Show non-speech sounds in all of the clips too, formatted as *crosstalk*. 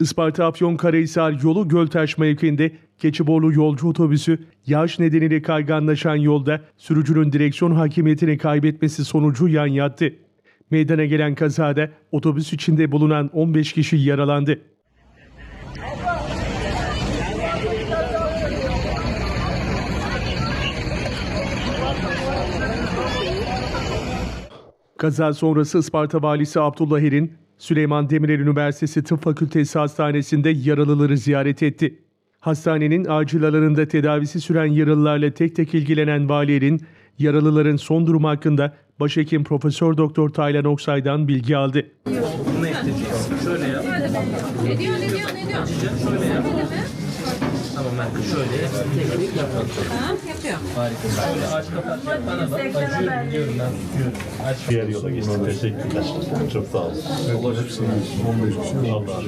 Isparta Afyonkarahisar yolu Göltaş mevkiinde Keçiborlu yolcu otobüsü yağış nedeniyle kayganlaşan yolda sürücünün direksiyon hakimiyetini kaybetmesi sonucu yan yattı. Meydana gelen kazada otobüs içinde bulunan 15 kişi yaralandı. Kaza sonrası Isparta Valisi Abdullah Erin, Süleyman Demirel Üniversitesi Tıp Fakültesi Hastanesi'nde yaralıları ziyaret etti. Hastanenin acil alanında tedavisi süren yaralılarla tek tek ilgilenen Vali Erin, yaralıların son durumu hakkında Başhekim Profesör Doktor Taylan Oksay'dan bilgi aldı. Şöyle yap. Ne diyor, ne diyor, ne diyor? Şöyle yap. Tamam ben şöyle tek tek yapalım. Ha, yapıyor. Harika. Şöyle aç kapat yap bana bak. Acıyor biliyorum ben tutuyorum. Aç. Diğer yola geçtik. Teşekkürler. Çok sağ olun. Allah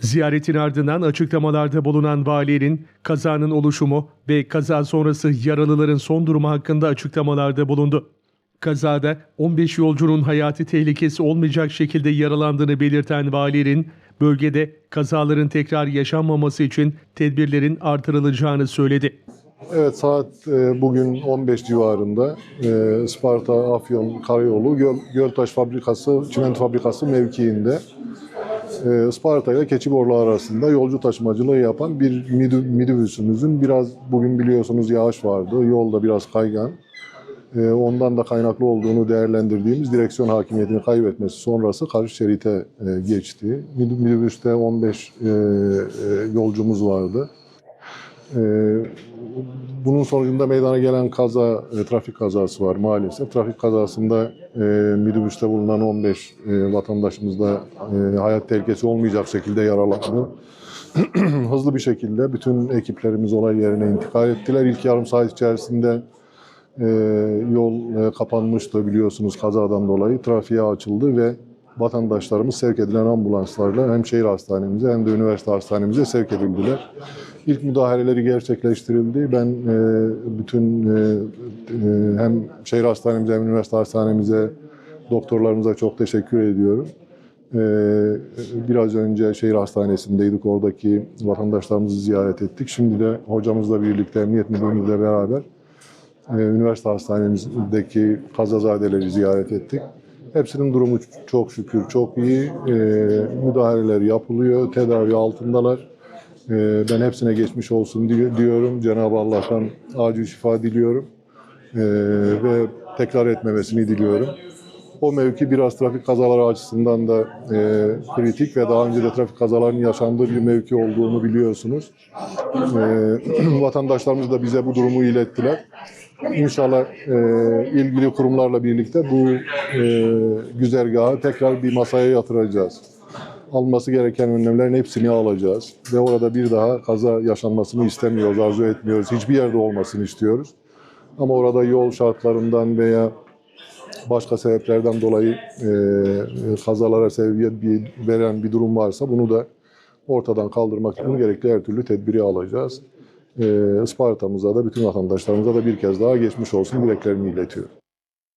Ziyaretin ardından açıklamalarda bulunan valilerin kazanın oluşumu ve kaza sonrası yaralıların son durumu hakkında açıklamalarda bulundu. Kazada 15 yolcunun hayati tehlikesi olmayacak şekilde yaralandığını belirten valilerin bölgede kazaların tekrar yaşanmaması için tedbirlerin artırılacağını söyledi. Evet saat e, bugün 15 civarında e, Isparta Afyon Karayolu Göl, Göltaş Fabrikası, Çimento Fabrikası mevkiinde e, Isparta ile Keçiborlu arasında yolcu taşımacılığı yapan bir midibüsümüzün biraz bugün biliyorsunuz yağış vardı. Yolda biraz kaygan. E, ondan da kaynaklı olduğunu değerlendirdiğimiz direksiyon hakimiyetini kaybetmesi sonrası karşı şerite e, geçti. Midibüste 15 e, e, yolcumuz vardı. Bunun sonucunda meydana gelen kaza, trafik kazası var maalesef. Trafik kazasında minibüste bulunan 15 e, vatandaşımız da hayat tehlikesi olmayacak şekilde yaralandı. *clears throat* Hızlı bir şekilde bütün ekiplerimiz olay yerine intikal ettiler. İlk yarım saat içerisinde e, yol e, kapanmıştı biliyorsunuz kazadan dolayı. Trafiğe açıldı ve vatandaşlarımız sevk edilen ambulanslarla hem şehir hastanemize hem de üniversite hastanemize sevk edildiler. İlk müdahaleleri gerçekleştirildi. Ben e, bütün e, e, hem şehir hastanemize hem üniversite hastanemize doktorlarımıza çok teşekkür ediyorum. E, biraz önce şehir hastanesindeydik. Oradaki vatandaşlarımızı ziyaret ettik. Şimdi de hocamızla birlikte, emniyet müdürümüzle beraber üniversite hastanemizdeki kazazadeleri ziyaret ettik. Hepsinin durumu çok şükür çok iyi. E, müdahaleler yapılıyor, tedavi altındalar. E, ben hepsine geçmiş olsun di- diyorum. Cenab-ı Allah'tan acil şifa diliyorum. Ve tekrar etmemesini diliyorum. O mevki biraz trafik kazaları açısından da e, kritik ve daha önce de trafik kazalarının yaşandığı bir mevki olduğunu biliyorsunuz. E, *clears throat* vatandaşlarımız da bize bu durumu ilettiler. İnşallah e, ilgili kurumlarla birlikte bu e, güzergahı tekrar bir masaya yatıracağız. Alması gereken önlemlerin hepsini alacağız. Ve orada bir daha kaza yaşanmasını istemiyoruz, arzu etmiyoruz. Hiçbir yerde olmasını istiyoruz. Ama orada yol şartlarından veya başka sebeplerden dolayı e, kazalara sebebiyet bir, veren bir durum varsa bunu da ortadan kaldırmak için gerekli her türlü tedbiri alacağız. E, Isparta'mıza da bütün vatandaşlarımıza da bir kez daha geçmiş olsun dileklerimi iletiyorum.